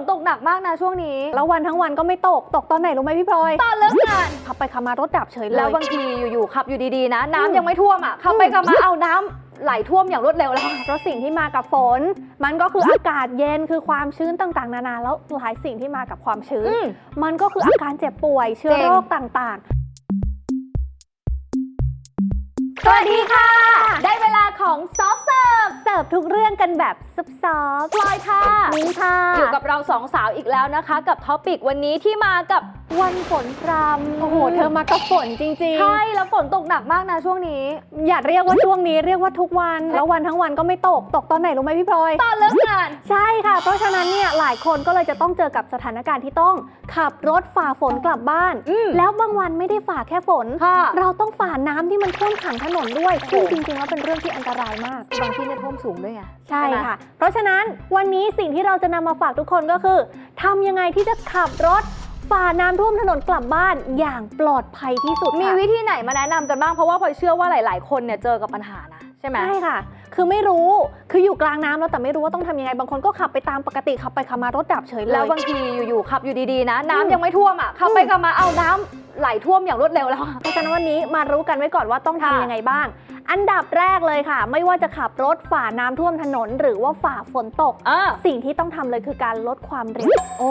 นตกหนักมากนะช่วงนี้ แล้ววันทั้งวันก็ไม่ตก ตกตอนไหนรู้ไหมพี่พลอย ตอนเลิกงาน ขับไปขับมารถดับเฉยเลย แล้วบางทีอยู่ๆขับอยู่ดีๆนะอืมน้ำยังไม่ท่วมอะ ขับไปขับมาเอาน้ำไหลท่วมอย่างรวดเร็วแล้ว เพราะสิ่งที่มากับฝน มันก็คืออากาศเย็นคือความชื้นต่างๆ นานาแล้วหลายสิ่งที่มากับความชื้น อืม มันก็คืออาการเจ็บป่วยเชื้อจริงโรคต่างๆ สวัสดีค่ะ ซิร์ฟเสิร์ฟทุกเรื่องกันแบบซับซ้อนพลอยค่ะ มิ้นค่ะ อยู่กับเราสองสาวอีกแล้วนะคะ กับท็อปิกวันนี้ที่มากับ วันฝนพรำโอ้โห เธอมากับฝนจริงใช่ แล้วฝนตกหนักมากนะช่วงนี้ๆอย่าเรียกว่าช่วงนี้เรียกว่าทุกวัน แล้ววันทั้งวันก็ไม่ตก ตกตอนไหนรู้ไหมพี่พลอย ตอนเลิกงาน ใช่ค่ะ เพราะฉะนั้นเนี่ยหลายคนก็เลยจะต้องเจอกับสถานการณ์ที่ต้อง ขับรถฝ่าฝนกลับบ้านอืมแล้วบางวันไม่ได้ฝ่าแค่ฝนค่ะเราต้องฝ่าน้ำที่มันท่วมขังถนนด้วยโอ้โหซึ่งจริงๆแล้วเป็นเรื่องที่อันตรายมาก บางที่เนี่ยท่วมสูงด้วยไง ใช่ไหมค่ะ เพราะฉะนั้นวันนี้สิ่งที่เราจะนำมาฝากทุกคนก็คือทำยังไงที่จะขับรถ ฝ่าน้ำท่วมถนนกลับบ้านอย่างปลอดภัยที่สุดมีค่ะ วิธีไหนมาแนะนำกันบ้าง เพราะว่าพลอยเชื่อว่าหลาย ๆ คนเนี่ยเจอกับปัญหานะใช่ไหม ใช่ค่ะ คือไม่รู้ คืออยู่กลางน้ำแล้วแต่ไม่รู้ว่าต้องทำยังไง บางคนก็ขับไปตามปกติขับไปขับมารถดับเฉยเลย แล้วบางทีอยู่ ๆ ขับอยู่ดี ๆ นะอืมน้ำยังไม่ท่วมอะขับไปอืมขับมาเอาน้ำไหลท่วมอย่างรวดเร็วแล้วอะ เพราะฉะนั้นวันนี้มารู้กันไว้ก่อนว่าต้องค่ะ ทำยังไงบ้าง อันดับแรกเลยค่ะ ไม่ว่าจะขับรถฝ่าน้ำท่วมถนน หรือว่าฝ่าฝนตกอ่าสิ่งที่ต้องทำเลยคือการลดความเร็ว โอ้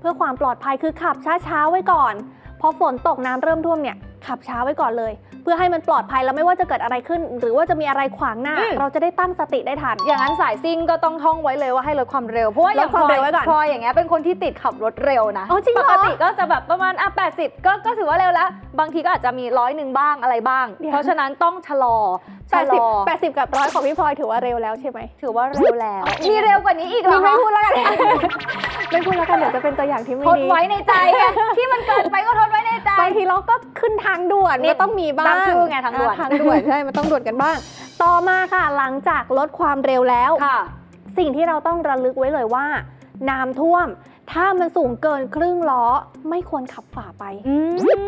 เพื่อความปลอดภัยคือขับช้าๆไว้ก่อน พอฝนตกน้ำเริ่มท่วมเนี่ยขับช้าไว้ก่อนเลย เพื่อให้มันปลอดภัยแล้วไม่ว่าจะเกิดอะไรขึ้น หรือว่าจะมีอะไรขวางหน้าเราจะได้ตั้งสติได้ทัน อย่างนั้นสายซิ่งก็ต้องท่องไว้เลยว่าให้ลดความเร็ว เพราะว่าอย่างลดความเร็วไว้ก่อนพลอยอย่างเงี้ยเป็นคนที่ติดขับรถเร็วนะอ๋อจริงเหรอปกติก็จะแบบประมาณอะ80 ก็ก็ถือว่าเร็วแล้ว บางทีก็อาจจะมีร้อยหนึ่งบ้างอะไรบ้าง เดี๋ยว เพราะฉะนั้นต้องชะลอชะลอ80 80 กับร้อยของพี่พลอยถือว่าเร็วแล้วใช่ไหม ถือว่าเร็วแล้ว มีเร็วกว่านี้อีกเหรมีอไม่คะพูดแล้วกัน ไม่พูดแล้วกันเดี๋ยวจะเป็นตัวอย่างที่ไม่ทนดีไว้ในใจไงที่มันเกินไปก็ทนไว้ในใจ บางทีเราก็ขึ้นทางด่วนนี่ก็ต้องมีบ้างตามชื่อไงทางด่วนอ่ทางด่วนใช่มันต้องด่วนกันบ้าง ต่อมาค่ะหลังจากลดความเร็วแล้วค่ะสิ่งที่เราต้องระลึกไว้เลยว่าน้ำท่วม ถ้ามันสูงเกินครึ่งล้อไม่ควรขับฝ่าไป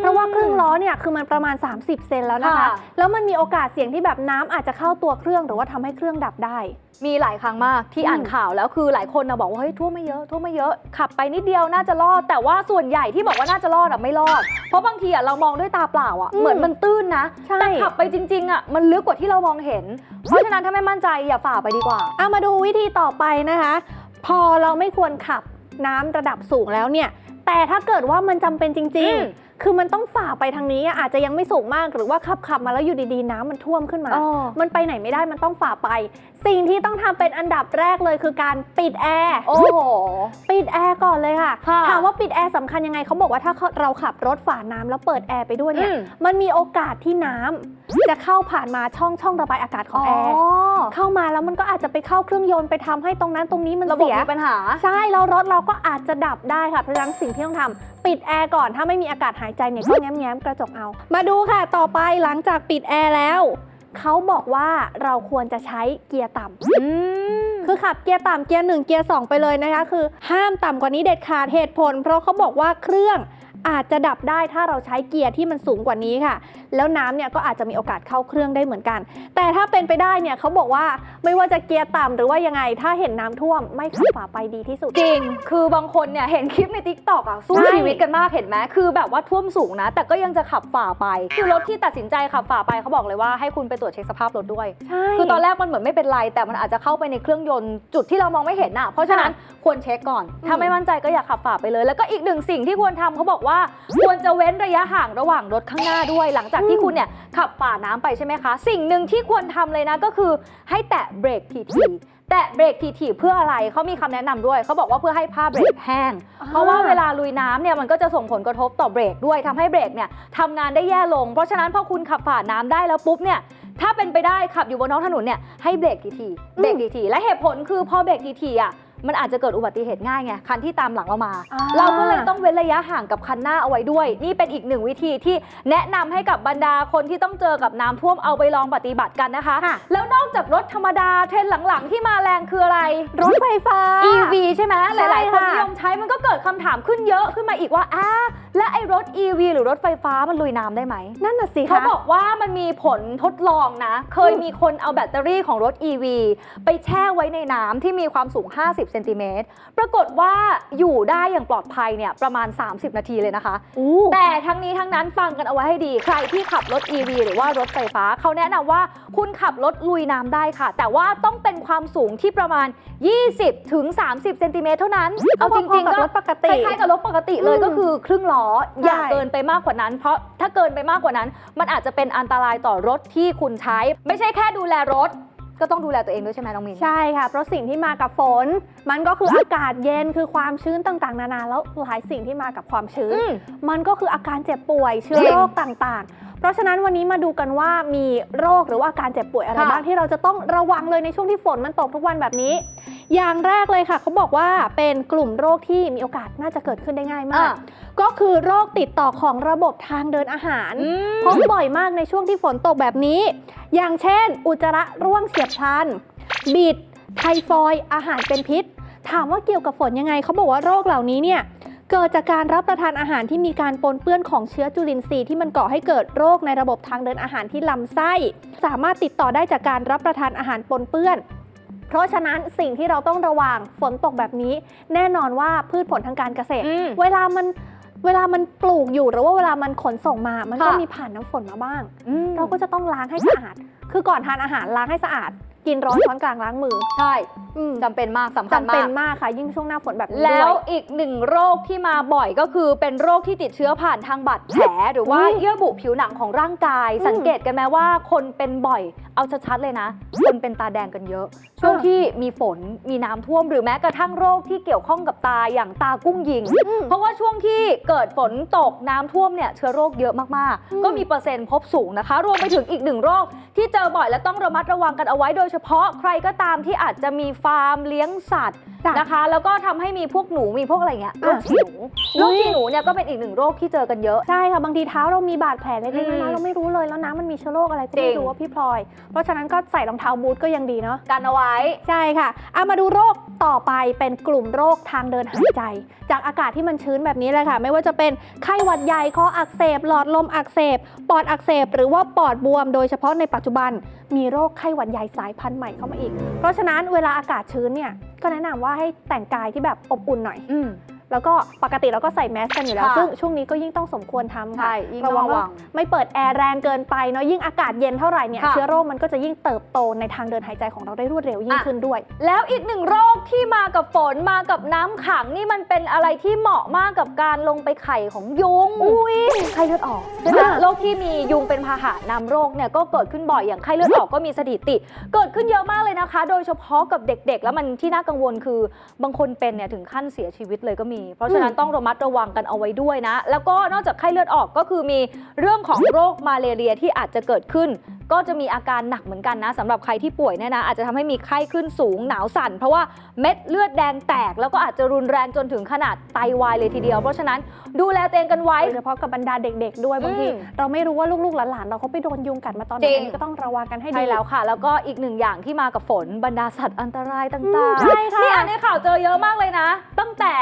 เพราะว่าครึ่งล้อเนี่ยคือมันประมาณ 30 เซนแล้วนะคะค่ะแล้วมันมีโอกาสเสี่ยงที่แบบน้ำอาจจะเข้าตัวเครื่องหรือว่าทำให้เครื่องดับได้ มีหลายครั้งมากที่อืมอ่านข่าวแล้วคือหลายคนนะบอกว่าเฮ้ยท่วมไม่เยอะท่วมไม่เยอะขับไปนิดเดียวน่าจะรอด แต่ว่าส่วนใหญ่ที่บอกว่าน่าจะรอดอะไม่รอด เพราะบางทีอะเรามองด้วยตาเปล่าอะอืมเหมือนมันตื้นนะใช่แต่ขับไปจริงๆอะมันลึกกว่าที่เรามองเห็น เพราะฉะนั้นถ้าไม่มั่นใจอย่าฝ่าไปดีกว่าเอามาดูวิธีต่อไปนะคะ พอเราไม่ควรขับ น้ำระดับสูงแล้วเนี่ย แต่ถ้าเกิดว่ามันจำเป็นจริง ๆ คือมันต้องฝ่าไปทางนี้อาจจะยังไม่สูงมากหรือว่าขับขับมาแล้วอยู่ดีๆ น้ำมันท่วมขึ้นมา มันไปไหนไม่ได้มันต้องฝ่าไป สิ่งที่ต้องทำเป็นอันดับแรกเลยคือการปิดแอร์โอ้โหปิดแอร์ก่อนเลยค่ะค่ะถามว่าปิดแอร์สำคัญยังไงเขาบอกว่าถ้าเราขับรถฝ่าน้ำแล้วเปิดแอร์ไปด้วยเนี่ยอืมมันมีโอกาสที่น้ำจะเข้าผ่านมาช่องช่องระบายอากาศของแอร์เข้ามาแล้วมันก็อาจจะไปเข้าเครื่องยนต์ไปทำให้ตรงนั้นตรงนี้มันระบบเสียมีปัญหา ใช่แล้วรถเราก็อาจจะดับได้ค่ะเพราะฉะนั้นสิ่งที่ต้องทำปิดแอร์ก่อนถ้าไม่มีอากาศหายใจเนี่ยก็แง้มๆกระจกเอา มาดูค่ะต่อไปหลังจากปิดแอร์แล้ว เขาบอกว่าเราควรจะใช้เกียร์ต่ำอืมคือขับเกียร์ต่ำเกียร์หนึ่งเกียร์สองไปเลยนะคะ คือห้ามต่ำกว่านี้เด็ดขาดเหตุผล เพราะเขาบอกว่าเครื่องอาจจะดับได้ถ้าเราใช้เกียร์ที่มันสูงกว่านี้ค่ะ แล้วน้ำเนี่ยก็อาจจะมีโอกาสเข้าเครื่องได้เหมือนกัน แต่ถ้าเป็นไปได้เนี่ยเขาบอกว่าไม่ว่าจะเกียร์ต่ำหรือว่ายังไง ถ้าเห็นน้ำท่วมไม่ขับฝ่าไปดีที่สุด จริง คือบางคนเนี่ยเห็นคลิปในทิกตอกอะสู้ใช่ชีวิตกันมากเห็นไหมคือแบบว่าท่วมสูงนะ แต่ก็ยังจะขับฝ่าไป คือรถที่ตัดสินใจขับฝ่าไปเขาบอกเลยว่าให้คุณไปตรวจเช็คสภาพรถด้วย ใช่ คือตอนแรกมันเหมือนไม่เป็นไร แต่มันอาจจะเข้าไปในเครื่องยนต์จุดที่เรามองไม่เห็นน่ะ เพราะฉะนั้นควรเช็คก่อน ถ้าอืมไม่มั่นใจก็อย่าขับฝ่าไปเลย แล้วก็อีกหนึ่งสิ่งที่ควรทำเขาบอกว่า ควรจะเว้นระยะห่างระหว่างรถข้างหน้าด้วย หลังจากที่คุณเนี่ยขับฝ่าน้ำไปใช่ไหมคะ สิ่งหนึ่งที่ควรทำเลยนะก็คือให้แตะเบรกทีๆแตะเบรกทีๆเพื่ออะไรเขามีคำแนะนำด้วยเขาบอกว่าเพื่อให้ผ้าเบรกแห้ง เพราะว่าเวลาลุยน้ำเนี่ยมันก็จะส่งผลกระทบต่อเบรกด้วยทำให้เบรกเนี่ยทำงานได้แย่ลง เพราะฉะนั้นพอคุณขับฝ่าน้ำได้แล้วปุ๊บเนี่ยถ้าเป็นไปได้ขับอยู่บนท้องถนนเนี่ยให้เบรกทีๆเบรกทีๆและเหตุผลคือพอเบรกทีๆอะ มันอาจจะเกิดอุบัติเหตุง่ายไงคันที่ตามหลังเรามา อ่า เราก็เลยต้องเว้นระยะห่างกับคันหน้าเอาไว้ด้วย นี่เป็นอีกหนึ่งวิธีที่แนะนำให้กับบรรดาคนที่ต้องเจอกับน้ำท่วมเอาไปลองปฏิบัติกันนะคะ ค่ะแล้วนอกจากรถธรรมดาเทรนด์หลังๆ ที่มาแรงคืออะไร รถไฟฟ้า EV ใช่ไหมหใช่ลายๆคนค่ะ นิยมใช้มันก็เกิดคำถามขึ้นเยอะขึ้นมาอีกว่าอ้าและไอ้รถ EV หรือรถไฟฟ้ามันลุยน้ำได้ไหม นั่นน่ะสิเขาคะ บอกว่ามันมีผลทดลองนะ เคยอืมมีคนเอาแบตเตอรี่ของรถ EV ไปแช่ไว้ในน้ำที่มีความสูง 50เซนติเมตรปรากฏว่าอยู่ได้อย่างปลอดภัยเนี่ยประมาณ 30 นาทีเลยนะคะอู้แต่ทั้งนี้ทั้งนั้นฟังกันเอาไว้ให้ดี ใครที่ขับรถ EV หรือว่ารถไฟฟ้าเขาแนะนำว่าคุณขับรถลุยน้ำได้ค่ะ แต่ว่าต้องเป็นความสูงที่ประมาณ 20ถึง30เซนติเมตรเท่านั้น เอาจริงๆกับก็รถปกคติล้ายๆกับรถปกติเลยอืมก็คือครึ่งล้ออย่าใช่เกินไปมากกว่านั้น เพราะถ้าเกินไปมากกว่านั้น มันอาจจะเป็นอันตรายต่อรถที่คุณใช้ ไม่ใช่แค่ดูแลรถ ก็ต้องดูแลตัวเองด้วยใช่ไหมน้องมิน ใช่ค่ะ เพราะสิ่งที่มากับฝน มันก็คืออากาศเย็นคือความชื้นต่างๆ นานาแล้วหลายสิ่งที่มากับความชื้น อืมมันก็คืออาการเจ็บป่วยเชื้อจริงโรคต่างๆ เพราะฉะนั้นวันนี้มาดูกันว่ามีโรคหรือว่าอาการเจ็บป่วยอะไรค่ะ บ้างที่เราจะต้องระวังเลยในช่วงที่ฝนมันตกทุกวันแบบนี้ อย่างแรกเลยค่ะเขาบอกว่าเป็นกลุ่มโรคที่มีโอกาสน่าจะเกิดขึ้นได้ง่ายมากอะก็คือโรคติดต่อของระบบทางเดินอาหารอืมพบบ่อยมากในช่วงที่ฝนตกแบบนี้ อย่างเช่น อุจจาระร่วงเฉียบพลัน บิด ไทฟอยด์อาหารเป็นพิษ ถามว่าเกี่ยวกับฝนยังไงเขาบอกว่าโรคเหล่านี้เนี่ยเกิดจากการรับประทานอาหารที่มีการปนเปื้อนของเชื้อจุลินทรีย์ที่มันก่อให้เกิดโรคในระบบทางเดินอาหารที่ลำไส้ สามารถติดต่อได้จากการรับประทานอาหารปนเปื้อน เพราะฉะนั้นสิ่งที่เราต้องระวังฝนตกแบบนี้ แน่นอนว่าพืชผลทางการเกษตร อืม เวลามันเวลามันปลูกอยู่หรือว่าเวลามันขนส่งมา มันก็ค่ะ มีผ่านน้ำฝนมาบ้างอืมเราก็จะต้องล้างให้สะอาด คือก่อนทานอาหารล้างให้สะอาด กินร้อนช้อนกลางล้างมือใช่อืมจำเป็นมากสำคัญจำเป็มานก มากค่ะ ยิ่งช่วงหน้าฝนแบบนี้แล้ด้ววย อีกหนึ่งโรคที่มาบ่อยก็คือเป็นโรคที่ติดเชื้อผ่านทางบาดแผล หรือว่าอุ๊ยเยื่อบุผิวหนังของร่างกาย อืมสังเกตกันไหมว่าคนเป็นบ่อยเอาชัดๆเลยนะ คนเป็นตาแดงกันเยอะ ช่วงอ่าที่มีฝนมีน้ำท่วมหรือแม้กระทั่งโรคที่เกี่ยวข้องกับตาอย่างตากุ้งยิง อืมเพราะว่าช่วงที่เกิดฝนตกน้ำท่วมเนี่ยเชื้อโรคเยอะมากอืม ๆ ก็มีเปอร์เซ็นต์พบสูงนะคะ รวมไปถึงอีกหนึ่งโรคที่เจอบ่อยและต้องระมัดระวังกันเอาไว้โดยเฉพาะใครก็ตามที่อาจจะมีฟาร์มเลี้ยงสัตว์จ้ะนะคะ แล้วก็ทำให้มีพวกหนูมีพวกอะไรเงี้ยโรคอะฉี่หนูโรคฉี่หนูเนี่ยก็เป็นอีกหนึ่งโรคที่เจอกันเยอะ ใช่ค่ะ บางทีเท้าเรามีบาดแผลเล็กๆอืน้มอยๆเราไม่รู้เลยแล้วน้ำมันมีเชื้อโรคอะไรก็จริไม่งรู้ว่าพี่พลอย เพราะฉะนั้นก็ใส่รองเท้าบูทก็ยังดีเนาะกันเอาไว้ใช่ค่ะเอามาดูโรคต่อไปเป็นกลุ่มโรคทางเดินหายใจ จากอากาศที่มันชื้นแบบนี้เลยค่ะ ไม่ว่าจะเป็นไข้หวัดใหญ่คออักเสบ หลอดลมอักเสบ ปอดอักเสบ หรือว่าปอดบวม โดยเฉพาะในปัจจุบันมีโรคไข้หวัดใหญ่สายพันธุ์ใหม่เข้ามาอีก เพราะฉะนั้นเวลาอากาศชื้นเนี่ยก็แนะนำว่าให้แต่งกายที่แบบอบอุ่นหน่อยอื แล้วก็ปกติเราก็ใส่แมสกันอยู่แล้ว ค่ะซึ่งช่วงนี้ก็ยิ่งต้องสมควรทำค่ะใช่ยิ่งต้องระวังระวัว่างไม่เปิดแอร์แรงเกินไปเนาะยิ่งอากาศเย็นเท่าไหร่เนี่ยค่ะ เชื้อโรคมันก็จะยิ่งเติบโตในทางเดินหายใจของเราได้รวดเร็วยิ่งอะขึ้นด้วย แล้วอีกหนึ่งโรคที่มากับฝนมากับน้ำขังนี่มันเป็นอะไรที่เหมาะมากกับการลงไปไข่ของยุงอุ้ยไข้เลือดออกใช่ไหมอ่าโรคที่มียุงเป็นพาหะนำโรคเนี่ยก็เกิดขึ้นบ่อยอย่างไข้เลือดออกก็มีสถิติ เกิดขึ้นเยอะมากเลยนะคะ โดยเฉพาะกับเด็กๆ แล้วมันที่น่ากังวลคือบางคนเป็นเนี่ยถึงขั้นเสียชีวิตเลยก็มีเพราะฉะนั้นต้องระมัดระวังกันเอาไว้ด้วยนะ แล้วก็นอกจากไข้เลือดออกก็คือมีเรื่องของโรคมาเลเรียที่อาจจะเกิดขึ้น ก็จะมีอาการหนักเหมือนกันนะสำหรับใครที่ป่วยเนี่ยนะอาจจะทำให้มีไข้ขึ้นสูงหนาวสั่น เพราะว่าเม็ดเลือดแดงแตก แล้วก็อาจจะรุนแรงจนถึงขนาดไตวายเลยทีเดียว เพราะฉะนั้นดูแลตัวเองกันไว้โดยเฉพาะกับบรรดาเด็ก ๆ ด้วยบางทีอืมเราไม่รู้ว่าลูกๆหลานๆเราเขาไปโดนยุงกัดมาตอนไหนจริงอันนี้ก็ต้องระวังกันให้ดีใช่แล้วค่ะ แล้วก็อีกหนึ่งอย่างที่มากับฝนบรรดาสัตว์อันตรายต่อืามงใช่ค่ะๆนี่อ่านในข่าวเจอเยอะมากเลยนะ ตั้งแต่จ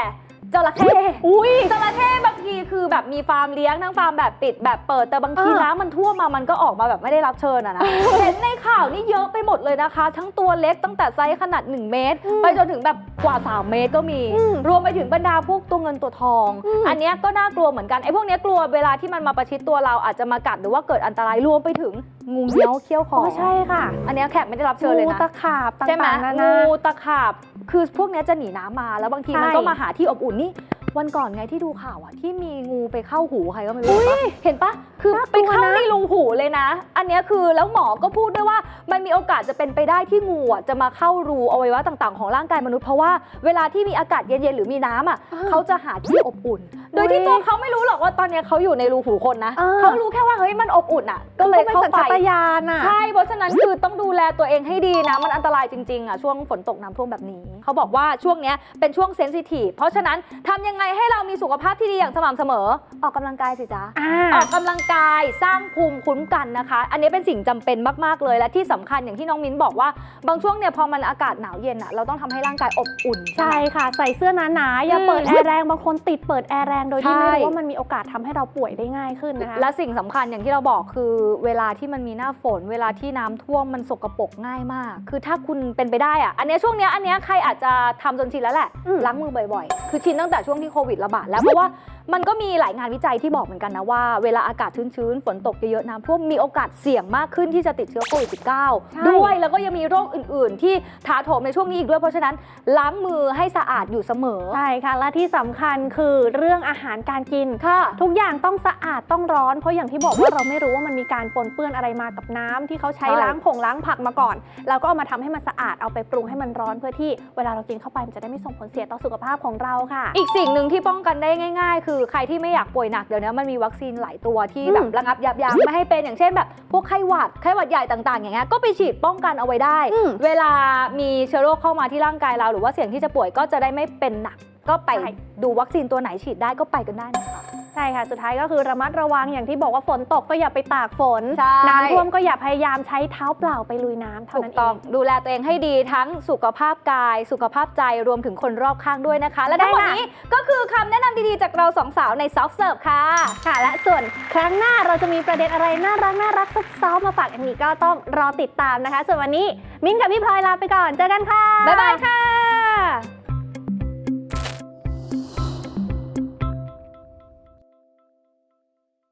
ระเข้อุ้ยจระเข้บางทีคือแบบมีฟาร์มเลี้ยงทั้งฟาร์มแบบปิดแบบเปิดแต่บางทีอ่าน้ำมันท่วมมามันก็ออกมาแบบไม่ได้รับเชิญอะนะเห็นในข่าวนี่เยอะไปหมดเลยนะคะ ทั้งตัวเล็กตั้งแต่ไซส์ขนาด 1 เมตรอืมไปจนถึงแบบกว่า 3 เมตรก็มีอืมรวมไปถึงบรรดาพวกตัวเงินตัวทองอืมอันเนี้ยก็น่ากลัวเหมือนกันไอ้พวกเนี้ยกลัวเวลาที่มันมาประชิดตัวเราอาจจะมากัดหรือว่าเกิดอันตรายรวมไปถึงงูเงี้ยวเขี้ยวขออ๋อใช่ค่ะ อันเนี้ยแขกไม่ได้รับเชิญเลยงูนะตะขาบต่ใช่ไหมางๆนานางูตะขาบ คือพวกเนี้ยจะหนีน้ำมาแล้วบางทีใช่มันก็มาหาที่อบอุ่นนี่วันก่อนไงที่ดูข่าวอะที่มีงูไปเข้าหูใครก็ไม่รู้ปะเห็นปะคือน่ากไปลัวเข้านะในรูหูเลยนะ อันเนี้ยคือแล้วหมอก็พูดด้วยว่า มันมีโอกาสจะเป็นไปได้ที่งูอะจะมาเข้ารูอวัยวะต่างๆ ของร่างกายมนุษย์เพราะว่าเวลาที่มีอากาศเย็นๆหรือมีน้ำอะอ่าเขาจะหาที่อบอุ่น โดยที่อุ๊ยตัวเขาไม่รู้หรอกว่าตอนเนี้ยเขาอยู่ในรูหูคนนะอ่าเขารู้แค่ว่าเฮ้ยมันอบอุ่นอะก็เลยเป็นเข้าสัญไปชาตญาณอะ ใช่เพราะฉะนั้นคือต้องดูแลตัวเองให้ดีนะ มันอันตรายจริงๆอะช่วงฝนตกน้ำท่วมแบบนี้เขาบอกว่าช่วงเนี้ยเป็นช่วงเซนซิทีฟเพราะฉะนั้นทำยังไงให้เรามีสุขภาพที่ดีอย่างสม่ำเสมอ ออกกำลังกายสิจ๊ะ อ่า ออกกำลังกายสร้างภูมิคุ้มกันนะคะ อันนี้เป็นสิ่งจำเป็นมาก ๆ เลยและที่สำคัญอย่างที่น้องมิ้นบอกว่า บางช่วงเนี่ยพอมันอากาศหนาวเย็นอะเราต้องทำให้ร่างกายอบอุ่น ใช่ค่ะ ใส่เสื้อหนาๆอย่าอืม เปิดแอร์แรงบางคนติดเปิดแอร์แรงงโดยที่ไม่ใช่รู้ว่ามันมีโอกาสทำให้เราป่วยได้ง่ายขึ้นนะคะและสิ่งสำคัญอย่างที่เราบอกคือเวลาที่มันมีหน้าฝน เวลาที่น้ำท่วมมันสกปรกง่ายมาก คือถ้าคุณเป็นไปได้อะอันเนี้ยช่วงเนี้ยอันเนี้ยใครอาจจะทำจนชินแล้วแหละอืมล้างมือบ่อยๆ คือชินตั้งแต่ช่วงที่โควิดระบาดแล้วเพราะว่ามันก็มีหลายงานวิจัยที่บอกเหมือนกันนะว่าเวลาอากาศชื้นๆ ฝนตกเยอะๆน้ำท่วมมีโอกาสเสี่ยงมากขึ้นที่จะติดเชื้อโควิด -19 ด้วยแล้วก็ยังมีโรคอื่นๆ ที่ถาโถมในช่วงนี้อีกด้วยเพราะฉะนั้นล้างมือให้สะอาดอยู่เสมอ ใช่ค่ะ และที่สำคัญคือเรื่องอาหารการกินค่ะ ทุกอย่างต้องสะอาดต้องร้อน เพราะอย่างที่บอกว่าเราไม่รู้ว่ามันมีการปนเปื้อนอะไรมากับน้ำที่เขาใช้ใช่ล้างผงล้างผักมาก่อนเราก็เอามาทำให้มันสะอาดเอาไปปรุงให้มันร้อนเพื่อที่เวลาเรากินเข้าไปมันจะได้ไม่ส่งผลเสียต่อสุขภาพของเราค่ะ อีกสิ่งหนึ่งที่ป้องกันได้ง่าย ๆ คือใครที่ไม่อยากป่วยหนักเดี๋ยวนี้มันมีวัคซีนหลายตัวที่อืมแบบระงับยับยั้งไม่ให้เป็นอย่างเช่นแบบพวกไข้หวัดไข้หวัดใหญ่ต่างๆ อย่างเงี้ยก็ไปฉีดป้องกันเอาไว้ได้อืมเวลามีเชื้อโรคเข้ามาที่ร่างกายเรา หรือว่าเสี่ยงที่จะป่วยก็จะได้ไม่เป็นหนัก ก็ไปใช่ดูวัคซีนตัวไหนฉีดได้ก็ไปกันได้นะคะ ใช่ค่ะ สุดท้ายก็คือระมัดระวังอย่างที่บอกว่าฝนตกก็อย่าไปตากฝน ใช่ น้ำท่วมก็อย่าพยายามใช้เท้าเปล่าไปลุยน้ำเท่าถูกนั้นเอต้องง ดูแลตัวเองให้ดีทั้งสุขภาพกาย สุขภาพใจรวมถึงคนรอบข้างด้วยนะคะ และทั้งหมดได้ค่ะ นี้ก็คือคำแนะนำดีๆ จากเราสองสาวในซอฟต์เสิร์ฟค่ะ ค่ะ และส่วนครั้งหน้าเราจะมีประเด็นอะไรน่ารักน่ารักซับซ้อนมาฝากกันอีกก็ต้องรอติดตามนะคะ ส่วนวันนี้มิ้นท์กับพี่พลอยลาไปก่อน เจอกันค่ะ บ๊ายบายค่ะ